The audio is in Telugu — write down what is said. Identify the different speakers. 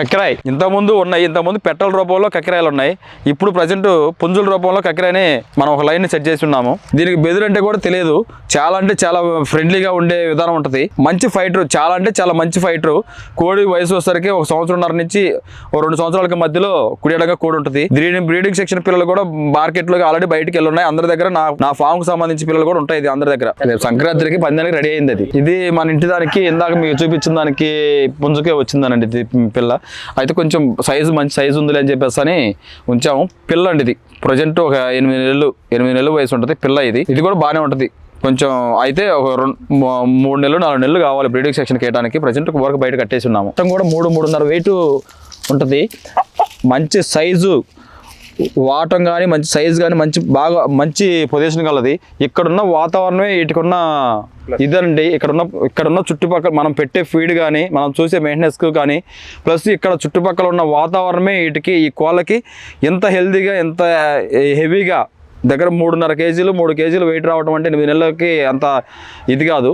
Speaker 1: కక్కిరాయి ఇంతకుముందు ఉన్నాయి ఇంతకుముందు పెట్రోల్ రూపంలో కక్కిరాయలు ఉన్నాయి. ఇప్పుడు ప్రజెంట్ పుంజుల రూపంలో కక్కిరాయని మనం ఒక లైన్ సెట్ చేసి ఉన్నాము. దీనికి బెదురు అంటే కూడా తెలియదు. చాలా అంటే చాలా ఫ్రెండ్లీగా ఉండే విధానం ఉంటుంది. మంచి ఫైటర్ చాలా అంటే చాలా మంచి ఫైటర్. కోడి వయసు వచ్చేసరికి ఒక సంవత్సరంన్నర నుంచి ఒక రెండు సంవత్సరాలకి మధ్యలో కుడియడంగా కోడి ఉంటుంది. బ్రీడింగ్ బ్రీడింగ్ సెక్షన్ పిల్లలు కూడా మార్కెట్లోకి ఆల్రెడీ బయటికి వెళ్ళున్నాయి. అందరి దగ్గర నా నా ఫామ్కు సంబంధించి పిల్లలు కూడా ఉంటాయి ఇది అందరి దగ్గర. సంక్రాంతికి పందానికి రెడీ అయింది అది. ఇది మన ఇంటి దానికి ఇందాక మీకు చూపించిన దానికి పుంజుకే వచ్చిందనండి ఇది పిల్ల. అయితే కొంచెం సైజు మంచి సైజు ఉందిలే అని చెప్పేసి అని ఉంచాము. పిల్ల అండి ఇది ప్రజెంట్ ఒక ఎనిమిది నెలలు ఎనిమిది నెలలు వయసు ఉంటుంది పిల్ల ఇది. ఇది కూడా బాగానే ఉంటుంది. కొంచెం అయితే ఒక రెండు మూడు నెలలు నాలుగు నెలలు కావాలి బ్రీడింగ్ సెక్షన్ కేయడానికి ప్రజెంట్ వరకు బయట కట్టేసి ఉన్నాము. మొత్తం కూడా మూడు మూడున్నర వెయిట్ ఉంటుంది. మంచి సైజు వాటం కానీ మంచి సైజు కానీ మంచి బాగా మంచి పొజిషన్ కలది ఇక్కడున్న వాతావరణమే వీటికున్న ఇదండి. ఇక్కడున్న ఇక్కడున్న చుట్టుపక్కల మనం పెట్టే ఫీడ్ కానీ మనం చూసే మెయింటెనెన్స్ కానీ ప్లస్ ఇక్కడ చుట్టుపక్కల ఉన్న వాతావరణమే వీటికి ఈ కోళ్ళకి ఎంత హెల్తీగా ఎంత హెవీగా దగ్గర మూడున్నర కేజీలు మూడు కేజీలు వెయిట్ రావడం అంటే ఎనిమిది నెలలకి అంత ఇది కాదు.